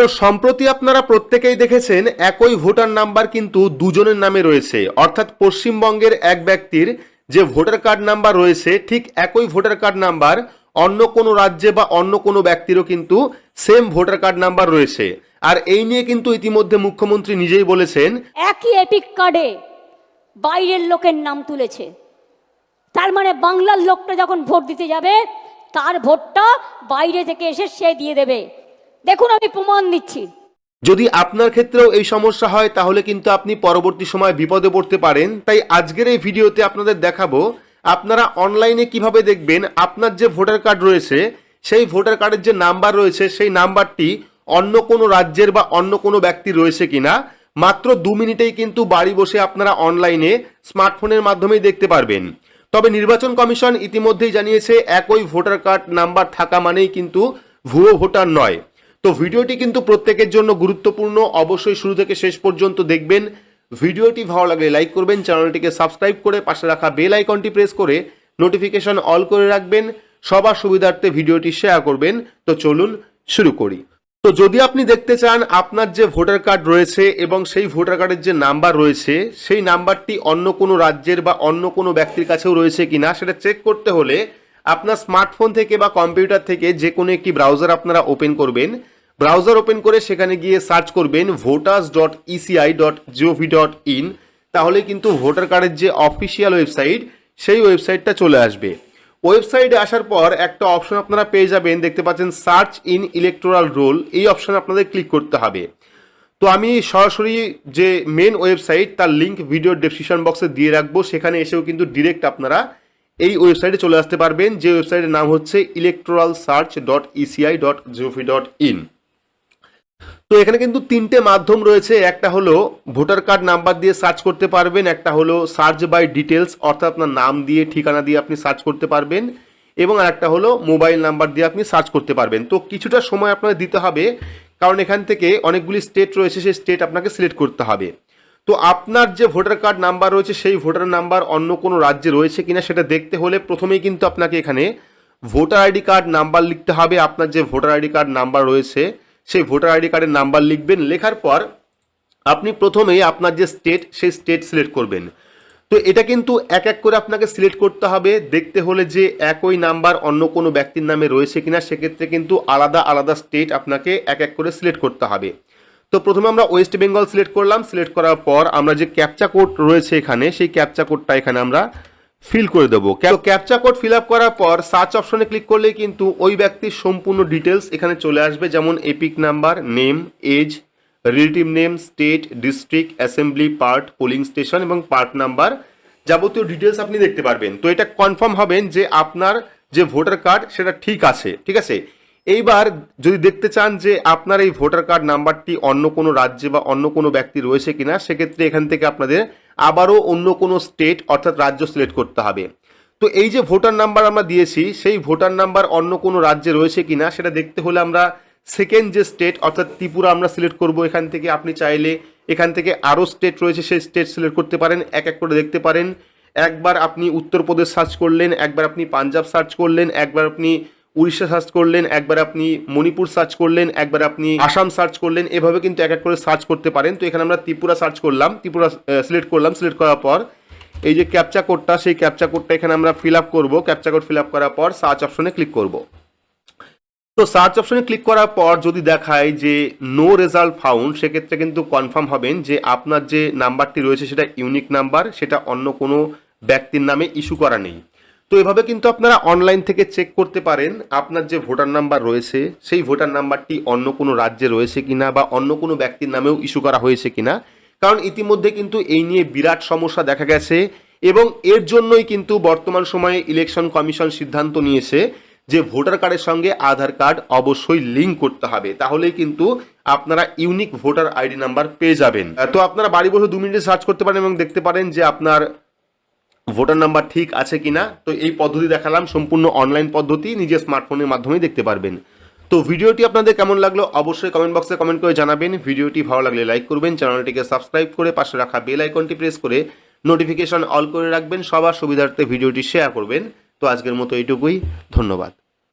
তো সম্প্রতি আপনারা প্রত্যেকেই দেখেছেন, একই ভোটার নাম্বার কিন্তু দুজনের নামে রয়েছে। অর্থাৎ পশ্চিমবঙ্গের এক ব্যক্তির যে ভোটার কার্ড নাম্বার রয়েছে, ঠিক একই ভোটার কার্ড নাম্বার অন্য কোনো রাজ্যে বা অন্য কোনো ব্যক্তিরও কিন্তু সেম ভোটার কার্ড নাম্বার রয়েছে। আর এই নিয়ে কিন্তু ইতিমধ্যে মুখ্যমন্ত্রী নিজেই বলেছেন, একই এপিক কার্ডে বাইরের লোকের নাম তুলেছে। তার মানে বাংলার লোকটা যখন ভোট দিতে যাবে, তার ভোটটা বাইরে থেকে এসে সে দিয়ে দেবে। দেখুন, আমি প্রমাণ দিচ্ছি। যদি আপনার ক্ষেত্রেও এই সমস্যা হয়, তাহলে কিন্তু আপনি পরবর্তী সময় বিপদে পড়তে পারেন। তাই আজকের এই ভিডিওতে আপনাদের দেখাবো, আপনারা অনলাইনে কীভাবে দেখবেন আপনার যে ভোটার কার্ড রয়েছে, সেই ভোটার কার্ডের যে নাম্বার রয়েছে, সেই নাম্বারটি অন্য কোনো রাজ্যের বা অন্য কোনো ব্যক্তি রয়েছে কিনা, মাত্র দু মিনিটেই কিন্তু বাড়ি বসে আপনারা অনলাইনে স্মার্টফোনের মাধ্যমেই দেখতে পারবেন। তবে নির্বাচন কমিশন ইতিমধ্যেই জানিয়েছে, একই ভোটার কার্ড নাম্বার থাকা মানেই কিন্তু ভুয়ো ভোটার নয়। তো ভিডিওটি কিন্তু প্রত্যেকের জন্য গুরুত্বপূর্ণ। অবশ্যই শুরু থেকে শেষ পর্যন্ত দেখবেন। ভিডিওটি ভালো লাগলে লাইক করবেন, চ্যানেলটিকে সাবস্ক্রাইব করে পাশে রাখা বেল আইকনটি প্রেস করে নোটিফিকেশন অল করে রাখবেন। সবার সুবিধার্থে ভিডিওটি শেয়ার করবেন। তো চলুন শুরু করি। তো যদি আপনি দেখতে চান আপনার যে ভোটার কার্ড রয়েছে এবং সেই ভোটার কার্ডের যে নাম্বার রয়েছে, সেই নাম্বারটি অন্য কোনো রাজ্যের বা অন্য কোনো ব্যক্তির কাছেও রয়েছে কি না সেটা চেক করতে হলে আপনার স্মার্টফোন থেকে বা কম্পিউটার থেকে যে কোনো একটি ব্রাউজার আপনারা ওপেন করবেন। ব্রাউজার ওপেন করে সেখানে গিয়ে সার্চ করবেন voters dot ECI dot GOV dot in তাহলে কিন্তু ভোটার কার্ডের যে অফিসিয়াল ওয়েবসাইট সেই ওয়েবসাইটটা চলে আসবে। ওয়েবসাইটে আসার পর একটা অপশন আপনারা পেয়ে যাবেন, দেখতে পাচ্ছেন সার্চ ইন ইলেকট্রাল রোল এই অপশনে আপনাদের ক্লিক করতে হবে। তো আমি সরাসরি যে মেন ওয়েবসাইট তার লিঙ্ক ভিডিও ডেসক্রিপশন বক্সে দিয়ে রাখব, সেখানে এসেও কিন্তু ডিরেক্ট আপনারা এই ওয়েবসাইটে চলে আসতে পারবেন, যে ওয়েবসাইটের নাম হচ্ছে electoral search dot ECI dot GOV dot in তো এখানে কিন্তু তিনটে মাধ্যম রয়েছে। একটা হলো ভোটার কার্ড নাম্বার দিয়ে সার্চ করতে পারবেন, একটা হলো সার্চ বাই ডিটেলস অর্থাৎ আপনার নাম দিয়ে, ঠিকানা দিয়ে আপনি সার্চ করতে পারবেন, এবং আরেকটা হলো মোবাইল নাম্বার দিয়ে আপনি সার্চ করতে পারবেন। তো কিছুটা সময় আপনাকে দিতে হবে, কারণ এখান থেকে অনেকগুলি স্টেট রয়েছে, সেই স্টেট আপনাকে সিলেক্ট করতে হবে। তো আপনার যে ভোটার কার্ড নাম্বার রয়েছে, সেই ভোটার নাম্বার অন্য কোনো রাজ্যে রয়েছে কিনা সেটা দেখতে হলে প্রথমেই কিন্তু আপনাকে এখানে ভোটার আইডি কার্ড নাম্বার লিখতে হবে। আপনার যে ভোটার আইডি কার্ড নাম্বার রয়েছে সেই ভোটার আইডি কার্ডের নাম্বার লিখবেন। লেখার পর আপনি প্রথমেই আপনার যে স্টেট সেই স্টেট সিলেক্ট করবেন। তো এটা কিন্তু এক এক করে আপনাকে সিলেক্ট করতে হবে। দেখতে হলে যে একই নাম্বার অন্য কোনো ব্যক্তির নামে রয়েছে কিনা, সেক্ষেত্রে কিন্তু আলাদা আলাদা স্টেট আপনাকে এক এক করে সিলেক্ট করতে হবে। তো প্রথমে আমরা ওয়েস্ট বেঙ্গল সিলেক্ট করলাম। সিলেক্ট করার পর আমরা যে ক্যাপচা কোড রয়েছে এখানে, সেই ক্যাপচা কোডটা এখানে আমরা ফিল করে দেবো। ক্যাপচা কোড ফিল আপ করার পর সার্চ অপশনে ক্লিক করলেই কিন্তু ওই ব্যক্তির সম্পূর্ণ ডিটেলস এখানে চলে আসবে, যেমন EPIC number name age relative name state district assembly part polling station এবং পার্ট নাম্বার যাবতীয় ডিটেলস আপনি দেখতে পারবেন। তো এটা কনফার্ম হবেন যে আপনার যে ভোটার কার্ড সেটা ঠিক আছে ঠিক আছে? এইবার যদি দেখতে চান যে আপনার এই ভোটার কার্ড নাম্বারটি অন্য কোনো রাজ্যে বা অন্য কোনো ব্যক্তি রয়েছে কিনা, সেক্ষেত্রে এখান থেকে আপনাদের আবারও অন্য কোনো স্টেট অর্থাৎ রাজ্য সিলেক্ট করতে হবে। তো এই যে ভোটার নাম্বার আমরা দিয়েছি, সেই ভোটার নাম্বার অন্য কোনো রাজ্যে রয়েছে কিনা, সেটা দেখতে হলে আমরা সেকেন্ড যে স্টেট অর্থাৎ ত্রিপুরা আমরা সিলেক্ট করব। এখান থেকে আপনি চাইলে এখান থেকে আরও স্টেট রয়েছে, সেই স্টেট সিলেক্ট করতে পারেন। এক এক করে দেখতে পারেন। একবার আপনি উত্তরপ্রদেশ সার্চ করলেন, একবার আপনি পাঞ্জাব সার্চ করলেন, একবার আপনি উড়িষ্যা সার্চ করলেন, একবার আপনি মণিপুর সার্চ করলেন, একবার আপনি আসাম সার্চ করলেন, এভাবে কিন্তু এক এক করে সার্চ করতে পারেন। তো এখানে আমরা ত্রিপুরা সার্চ করলাম, ত্রিপুরা সিলেক্ট করলাম সিলেক্ট করার পর এই যে ক্যাপচা কোডটা সেই ক্যাপচা কোডটা এখানে আমরা ফিল আপ করব। ক্যাপচা কোড ফিল আপ করার পর সার্চ অপশনে ক্লিক করব। তো সার্চ অপশনে ক্লিক করার পর যদি দেখায় যে নো রেজাল্ট ফাউন্ড সেক্ষেত্রে কিন্তু কনফার্ম হবেন যে আপনার যে নাম্বারটি রয়েছে, সেটা ইউনিক নাম্বার সেটা অন্য কোনো ব্যক্তির নামে ইস্যু করা নেই। তো এভাবে কিন্তু আপনারা অনলাইন থেকে চেক করতে পারেন আপনার যে ভোটার নাম্বার রয়েছে, সেই ভোটার নাম্বারটি অন্য কোনো রাজ্যে রয়েছে কিনা বা অন্য কোনো ব্যক্তির নামেও ইস্যু করা হয়েছে কিনা। কারণ ইতিমধ্যে কিন্তু এই নিয়ে বিরাট সমস্যা দেখা গেছে এবং এর জন্যই কিন্তু বর্তমান সময়ে ইলেকশন কমিশন সিদ্ধান্ত নিয়েছে যে ভোটার কার্ডের সঙ্গে আধার কার্ড অবশ্যই লিঙ্ক করতে হবে। তাহলেই কিন্তু আপনারা ইউনিক ভোটার আইডি নাম্বার পেয়ে যাবেন। তো আপনারা বাড়ি বসে দু মিনিটে সার্চ করতে পারেন এবং দেখতে পারেন যে আপনার ভোটার নাম্বার ঠিক আছে কি না তো এই পদ্ধতি দেখালাম, সম্পূর্ণ অনলাইন পদ্ধতি নিজের স্মার্টফোনের মাধ্যমেই দেখতে পারবেন। তো ভিডিওটি আপনাদের কেমন লাগল অবশ্যই কমেন্ট বক্সে কমেন্ট করে জানাবেন। ভিডিওটি ভালো লাগলে লাইক করবেন চ্যানেলটিকে সাবস্ক্রাইব করে পাশে রাখা বেল আইকনটি প্রেস করে নোটিফিকেশন অল করে রাখবেন। সবার সুবিধার্থে ভিডিওটি শেয়ার করবেন। তো আজকের মতো এইটুকুই, ধন্যবাদ।